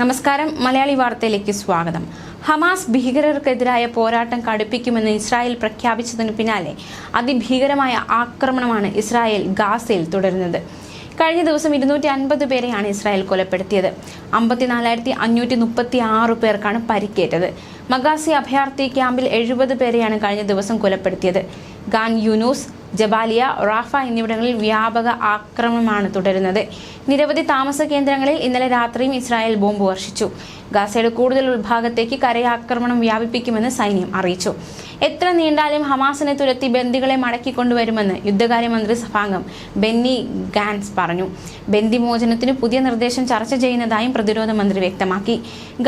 നമസ്കാരം. മലയാളി വാർത്തയിലേക്ക് സ്വാഗതം. ഹമാസ് ഭീകരർക്കെതിരായ പോരാട്ടം കടുപ്പിക്കുമെന്ന് ഇസ്രായേൽ പ്രഖ്യാപിച്ചതിന് പിന്നാലെ അതിഭീകരമായ ആക്രമണമാണ് ഇസ്രായേൽ ഗാസയിൽ തുടരുന്നത്. കഴിഞ്ഞ ദിവസം ഇരുന്നൂറ്റി അൻപത് പേരെയാണ് ഇസ്രായേൽ കൊലപ്പെടുത്തിയത്. അമ്പത്തിനാലായിരത്തി അഞ്ഞൂറ്റി മുപ്പത്തി ആറ് പേർക്കാണ് പരിക്കേറ്റത്. മഗാസി അഭയാർത്ഥി ക്യാമ്പിൽ എഴുപത് പേരെയാണ് കഴിഞ്ഞ ദിവസം കൊലപ്പെടുത്തിയത്. ഗാൻ യുനൂസ് ജബാലിയ റാഫ എന്നിവിടങ്ങളിൽ വ്യാപക ആക്രമണമാണ് തുടരുന്നത്. നിരവധി താമസ കേന്ദ്രങ്ങളിൽ ഇന്നലെ രാത്രിയും ഇസ്രായേൽ ബോംബ് വർഷിച്ചു. ഗാസയുടെ കൂടുതൽ ഉൾഭാഗത്തേക്ക് കരയാക്രമണം വ്യാപിപ്പിക്കുമെന്ന് സൈന്യം അറിയിച്ചു. എത്ര നീണ്ടാലും ഹമാസിനെ തുരത്തി ബന്ദികളെ മടക്കിക്കൊണ്ടുവരുമെന്ന് യുദ്ധകാര്യമന്ത്രി സഭാംഗം ബെന്നി ഗാൻസ് പറഞ്ഞു. ബന്ദി മോചനത്തിന് പുതിയ നിർദ്ദേശം ചർച്ച ചെയ്യുന്നതായും പ്രതിരോധ മന്ത്രി വ്യക്തമാക്കി.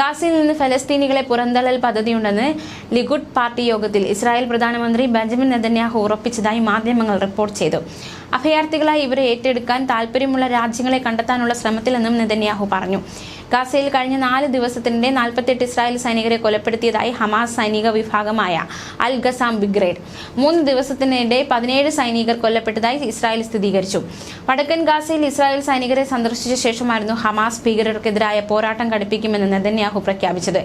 ഗാസയിൽ നിന്ന് ഫലസ്തീനികളെ പുറന്തള്ളൽ പദ്ധതിയുണ്ടെന്ന് ലിഗുഡ് പാർട്ടി യോഗത്തിൽ ഇസ്രായേൽ പ്രധാനമന്ത്രി ബെഞ്ചമിൻ നെതന്യാഹു ഉറപ്പിച്ചതായി മാധ്യമങ്ങൾ റിപ്പോർട്ട് ചെയ്തു. അഭയാർത്ഥികളായി ഇവരെ ഏറ്റെടുക്കാൻ താൽപ്പര്യമുള്ള രാജ്യങ്ങളെ കണ്ടെത്താനുള്ള ശ്രമത്തിലെന്നും നെതന്യാഹു പറഞ്ഞു. ഗാസയിൽ കഴിഞ്ഞ നാല് ദിവസത്തിനിടെ നാൽപ്പത്തെട്ട് ഇസ്രായേൽ സൈനികരെ കൊലപ്പെടുത്തിയതായി ഹമാസ് സൈനിക വിഭാഗമായ അൽ ഗസാം ബിഗ്രേഡ് മൂന്ന് ദിവസത്തിനിടെ പതിനേഴ് സൈനികർ കൊല്ലപ്പെട്ടതായി ഇസ്രായേൽ സ്ഥിരീകരിച്ചു. വടക്കൻ ഗാസയിൽ ഇസ്രായേൽ സൈനികരെ സന്ദർശിച്ച ശേഷമായിരുന്നു ഹമാസ് ഭീകരർക്കെതിരായ പോരാട്ടം കടുപ്പിക്കുമെന്ന് നെതന്യാഹു പ്രഖ്യാപിച്ചത്.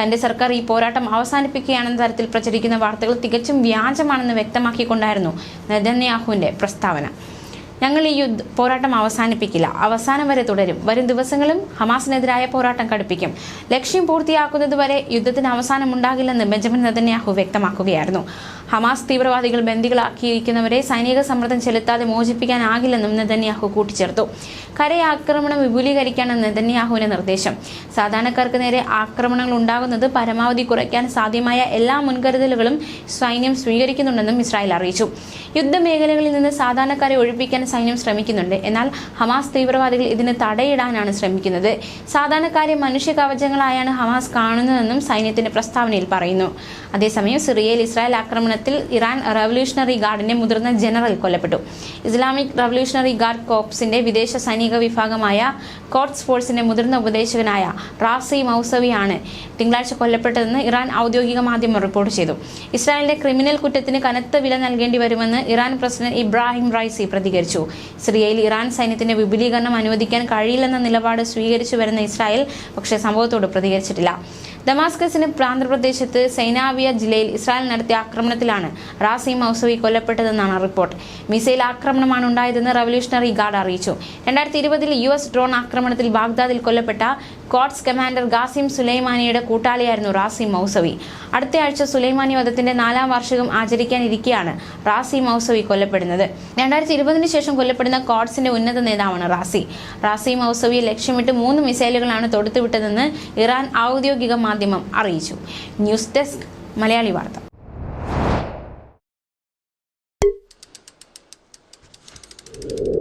തന്റെ സർക്കാർ ഈ പോരാട്ടം അവസാനിപ്പിക്കുകയാണെന്ന തരത്തിൽ പ്രചരിക്കുന്ന വാർത്തകൾ തികച്ചും വ്യാജമാണെന്ന് വ്യക്തമാക്കിക്കൊണ്ടായിരുന്നു നെതന്യാഹുവിന്റെ പ്രസ്താവന. ഞങ്ങൾ ഈ യുദ്ധ പോരാട്ടം അവസാനിപ്പിക്കില്ല. അവസാനം വരെ തുടരും. വരും ദിവസങ്ങളും ഹമാസിനെതിരായ പോരാട്ടം കടുപ്പിക്കും. ലക്ഷ്യം പൂർത്തിയാക്കുന്നതുവരെ യുദ്ധത്തിന് അവസാനം അവസാനമുണ്ടാകില്ലെന്ന് ബെഞ്ചമിൻ നെതന്യാഹു വ്യക്തമാക്കുകയായിരുന്നു. ഹമാസ് തീവ്രവാദികൾ ബന്ദികളാക്കിയിരിക്കുന്നവരെ സൈനിക സമ്മർദ്ദം ചെലുത്താതെ മോചിപ്പിക്കാനാകില്ലെന്നും നെതന്യാഹു കൂട്ടിച്ചേർത്തു. കരയാക്രമണം വിപുലീകരിക്കാണ് നെതന്യാഹുവിന്റെ നിർദ്ദേശം. സാധാരണക്കാർക്ക് നേരെ ആക്രമണങ്ങൾ ഉണ്ടാകുന്നത് പരമാവധി കുറയ്ക്കാൻ സാധ്യമായ എല്ലാ മുൻകരുതലുകളും സൈന്യം സ്വീകരിക്കുന്നുണ്ടെന്നും ഇസ്രായേൽ അറിയിച്ചു. യുദ്ധമേഖലകളിൽ നിന്ന് സാധാരണക്കാരെ ഒഴിപ്പിക്കാൻ സൈന്യം ശ്രമിക്കുന്നുണ്ട്. എന്നാൽ ഹമാസ് തീവ്രവാദികൾ ഇതിന് തടയിടാനാണ് ശ്രമിക്കുന്നത്. സാധാരണക്കാരെ മനുഷ്യ കവചങ്ങളായാണ് ഹമാസ് കാണുന്നതെന്നും സൈന്യത്തിന്റെ പ്രസ്താവനയിൽ പറയുന്നു. അതേസമയം സിറിയയിൽ ഇസ്രായേൽ ആക്രമണത്തിൽ ഇറാൻ റവല്യൂഷണറി ഗാർഡിന്റെ മുതിർന്ന ജനറൽ കൊല്ലപ്പെട്ടു. ഇസ്ലാമിക് റവല്യൂഷണറി ഗാർഡ് കോപ്സിന്റെ വിദേശ സൈനിക വിഭാഗമായ കോട്സ് ഫോഴ്സിന്റെ മുതിർന്ന ഉപദേശകനായ റാസി മൗസവിയാണ് തിങ്കളാഴ്ച കൊല്ലപ്പെട്ടതെന്ന് ഇറാൻ ഔദ്യോഗിക മാധ്യമം റിപ്പോർട്ട് ചെയ്തു. ഇസ്രായേലിന്റെ ക്രിമിനൽ കുറ്റത്തിന് കനത്ത വില നൽകേണ്ടി വരുമെന്ന് ഇറാൻ പ്രസിഡന്റ് ഇബ്രാഹിം റൈസി പ്രതികരിച്ചു. സിറിയയിൽ ഇറാൻ സൈന്യത്തിന്റെ വിപുലീകരണം അനുവദിക്കാൻ കഴിയില്ലെന്ന നിലപാട് സ്വീകരിച്ചു വരുന്ന ഇസ്രായേൽ പക്ഷേ സംഭവത്തോട് പ്രതികരിച്ചിട്ടില്ല. ദമാസ്കസിന് പ്രാന്തപ്രദേശത്ത് സൈനാവിയ ജില്ലയിൽ ഇസ്രായേൽ നടത്തിയ ആക്രമണത്തിലാണ് റാസി മൗസവി കൊല്ലപ്പെട്ടതെന്നാണ് റിപ്പോർട്ട്. മിസൈൽ ആക്രമണമാണ് ഉണ്ടായതെന്ന് റവല്യൂഷണറി ഗാർഡ് അറിയിച്ചു. രണ്ടായിരത്തി ഇരുപതിൽ യു എസ് ഡ്രോൺ ആക്രമണത്തിൽ ബാഗ്ദാദിൽ കൊല്ലപ്പെട്ട കോട്സ് കമാൻഡർ ഗാസിം സുലൈമാനിയുടെ കൂട്ടാളിയായിരുന്നു റാസി മൗസവി. അടുത്തയാഴ്ച സുലൈമാനി വധത്തിന്റെ നാലാം വാർഷികം ആചരിക്കാനിരിക്കെയാണ് റാസി മൗസവി കൊല്ലപ്പെടുന്നത്. രണ്ടായിരത്തി ഇരുപതിന് ശേഷം കൊല്ലപ്പെടുന്ന കോട്സിന്റെ ഉന്നത നേതാവാണ് റാസി. റാസി മൗസവിയെ ലക്ഷ്യമിട്ട് മൂന്ന് മിസൈലുകളാണ് തൊടുത്തുവിട്ടതെന്ന് ഇറാൻ ഔദ്യോഗിക മാധ്യമം അറിയിച്ചു. ന്യൂസ് ഡെസ്ക് മലയാളി വാർത്ത. You